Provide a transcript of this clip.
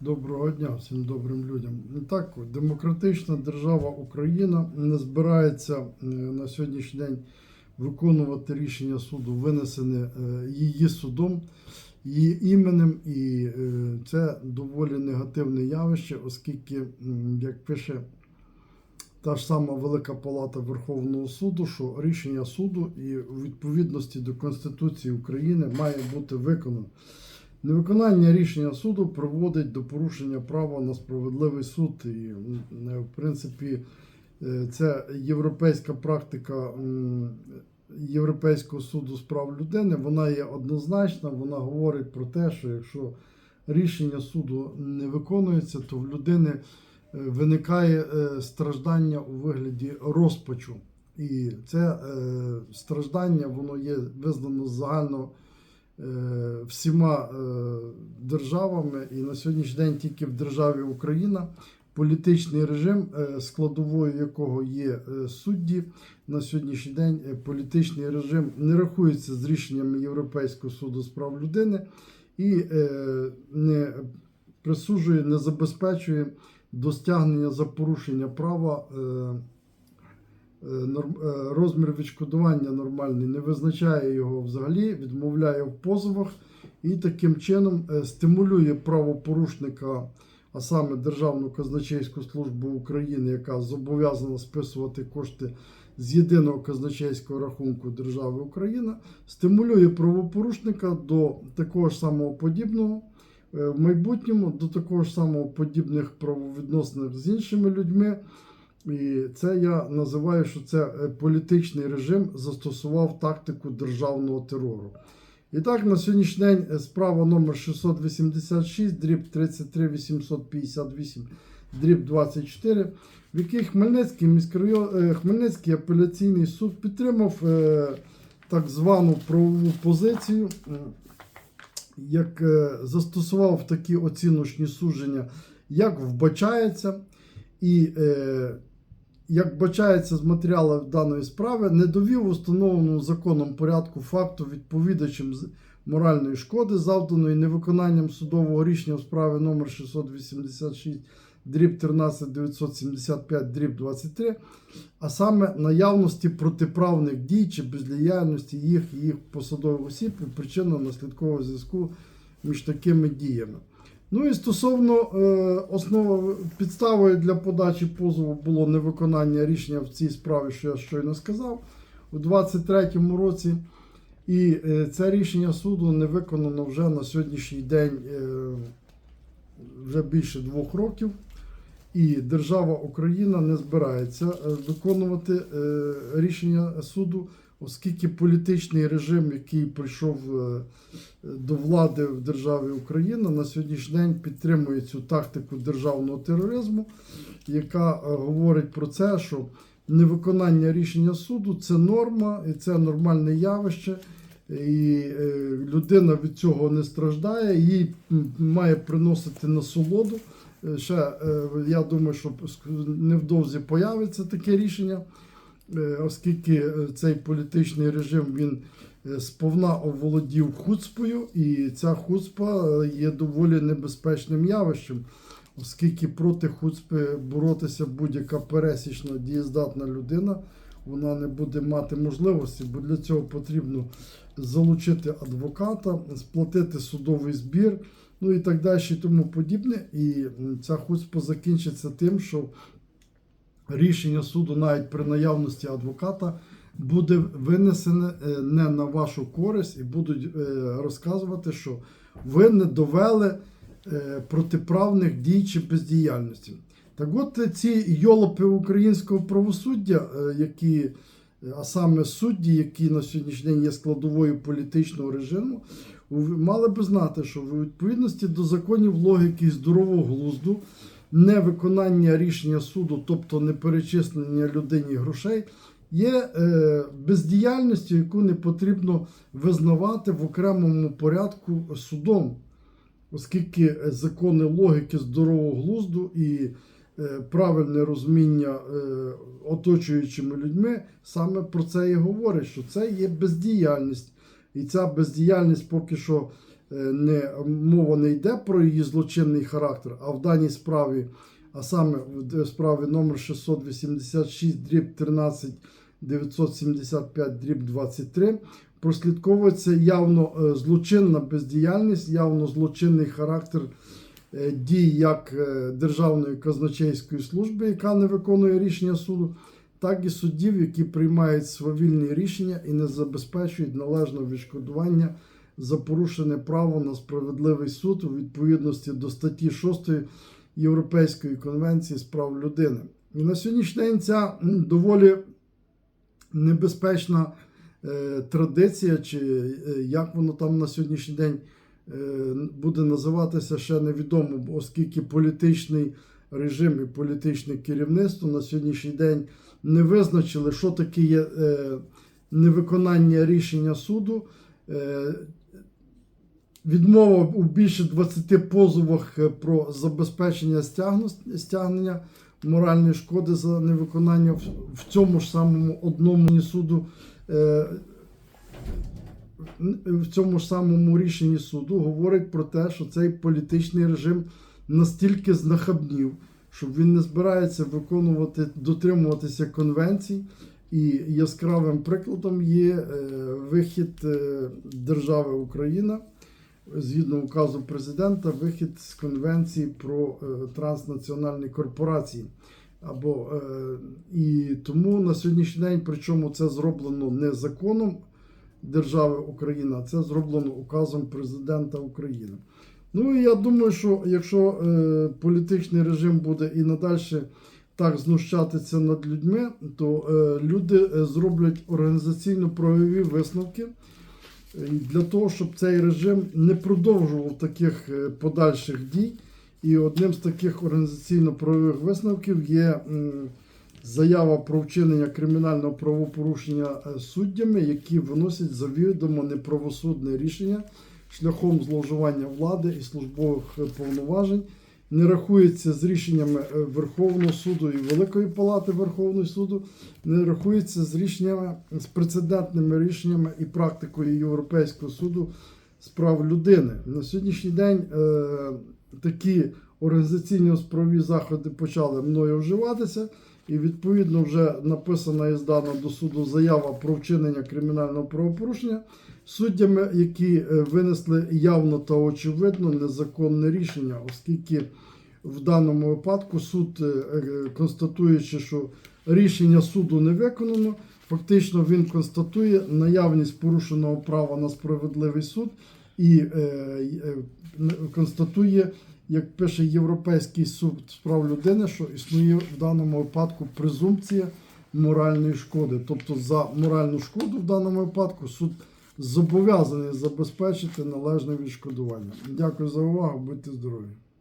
Доброго дня всім добрим людям. Так, демократична держава Україна не збирається е, на сьогоднішній день виконувати рішення суду, винесене е, її судом, її іменем, і е, це доволі негативне явище, оскільки, як пише та ж сама Велика Палата Верховного суду, що рішення суду і у відповідності до Конституції України має бути виконано. Невиконання рішення суду приводить до порушення права на справедливий суд. І, е, в принципі, це європейська практика Європейського суду з прав людини. Вона є однозначна. Вона говорить про те, що якщо рішення суду не виконується, то в людини е, виникає е, страждання у вигляді розпачу. І це страждання воно є визнано загально всіма е, державами, і на сьогоднішній день тільки в державі Україна. Політичний режим, е, складовою якого є е, судді, на сьогоднішній день е, політичний режим не рахується з рішеннями Європейського суду з прав людини. І е, не присуджує, не забезпечує до стягнення за порушення права. Е, е, розмір відшкодування нормальний, не визначає його взагалі, відмовляє в позовах і таким чином е, стимулює правопорушника, а саме Державну казначейську службу України, яка зобов'язана списувати кошти з єдиного казначейського рахунку держави Україна, стимулює правопорушника до такого ж самого подібного. В майбутньому до такого ж самого подібних правовідносин з іншими людьми, і це я називаю, що це е, політичний режим застосував тактику державного терору. І так, на сьогоднішній день е, справа номер 686, дріб 33 858, дріб 24, в якій Хмельницький міськрайон, е, Хмельницький апеляційний суд підтримав так звану правову позицію, як застосував такі оціночні судження, як вбачається, і як бачається з матеріалів даної справи, не довів установленому законом порядку факту відповідачем моральної шкоди, завданої невиконанням судового рішення в справі номер 686 дріб 13 975 дріб 23, а саме наявності протиправних дій чи бездіяльності їх і їх посадових осіб і причинно-наслідкового зв'язку між такими діями. Ну і стосовно е, основи підставою для подачі позову було невиконання рішення в цій справі, що я щойно сказав, у 23-му році. І е, це рішення суду не виконано вже на сьогоднішній день е, вже більше двох років. І держава Україна не збирається виконувати рішення суду, оскільки політичний режим, який прийшов е, до влади в державі Україна, на сьогоднішній день підтримує цю тактику державного тероризму, яка е, говорить про це, що невиконання рішення суду це норма і це нормальне явище. І е, людина від цього не страждає, їй має приносити насолоду. Ще я думаю, що невдовзі появиться таке рішення, оскільки е, цей політичний режим він е, сповна оволодів хуцпою, і ця хуцпа е, є доволі небезпечним явищем, оскільки проти хуцпи боротися будь-яка пересічна дієздатна людина. Вона не буде мати можливості, бо для цього потрібно залучити адвоката, сплатити судовий збір, ну і так далі, і тому подібне. І ця хуцпа закінчиться тим, що рішення суду, навіть при наявності адвоката, буде винесене е, не на вашу користь, і будуть е, розказувати, що ви не довели е, протиправних дій чи бездіяльності. Так от ці йолопи українського правосуддя, які, а саме судді, які на сьогоднішній день є складовою політичного режиму, мали би знати, що в відповідності до законів логіки і здорового глузду, невиконання рішення суду, тобто неперечислення людині грошей, є е, бездіяльністю, яку не потрібно визнавати в окремому порядку судом, оскільки закони логіки здорового глузду і е, правильне розуміння е, оточуючими людьми саме про це і говорять, що це є бездіяльність. І ця бездіяльність поки що не, мова не йде про її злочинний характер, а в даній справі, а саме в справі номер 686 дріб 13 975 дріб 23 прослідковується явно е, злочинна бездіяльність, явно злочинний характер е, дій як е, Державної казначейської служби, яка не виконує рішення суду, так і суддів, які приймають свавільні рішення і не забезпечують належного відшкодування за порушене право на справедливий суд у відповідності до статті 6 Європейської конвенції з прав людини. І на сьогоднішній день ця доволі небезпечна е, традиція, чи е, як воно там на сьогоднішній день е, буде називатися, ще невідомо, оскільки політичний режим і політичне керівництво на сьогоднішній день не визначили, що таке є невиконання рішення суду. Е, Відмова у більше 20 позовах е, про забезпечення стягнення моральної шкоди за невиконання в, цьому ж самому одному суду. Е, в цьому ж самому рішенні суду говорить про те, що цей політичний режим настільки знахабнів, що він не збирається виконувати, дотримуватися конвенцій. І яскравим прикладом є е, вихід е, держави Україна згідно указу президента, вихід з конвенції про е, транснаціональні корпорації. Або, і тому на сьогоднішній день, причому це зроблено не законом держави Україна, це зроблено указом президента України. Ну і я думаю, що якщо політичний режим буде і надалі так знущатися над людьми, то е, люди е, зроблять організаційно-правові висновки е, для того, щоб цей режим не продовжував таких подальших дій. І одним з таких організаційно-правових висновків є заява про вчинення кримінального правопорушення суддями, які виносять завідомо неправосудне рішення шляхом зловживання влади і службових повноважень, не рахується з рішеннями е, Верховного суду і Великої Палати Верховного суду, не рахується з рішеннями з прецедентними рішеннями і практикою Європейського суду з прав людини. На сьогоднішній день е, такі організаційні справі заходи почали мною вживатися. І відповідно вже написана і здана до суду заява про вчинення кримінального правопорушення суддями, які е, винесли явно та очевидно незаконне рішення, оскільки в даному випадку суд, е, е, констатуючи, що рішення суду не виконано, фактично він констатує наявність порушеного права на справедливий суд і констатує, як пише Європейський суд з прав людини, що існує в даному випадку презумпція моральної шкоди. Тобто за моральну шкоду в даному випадку суд зобов'язаний забезпечити належне відшкодування. Дякую за увагу, будьте здорові.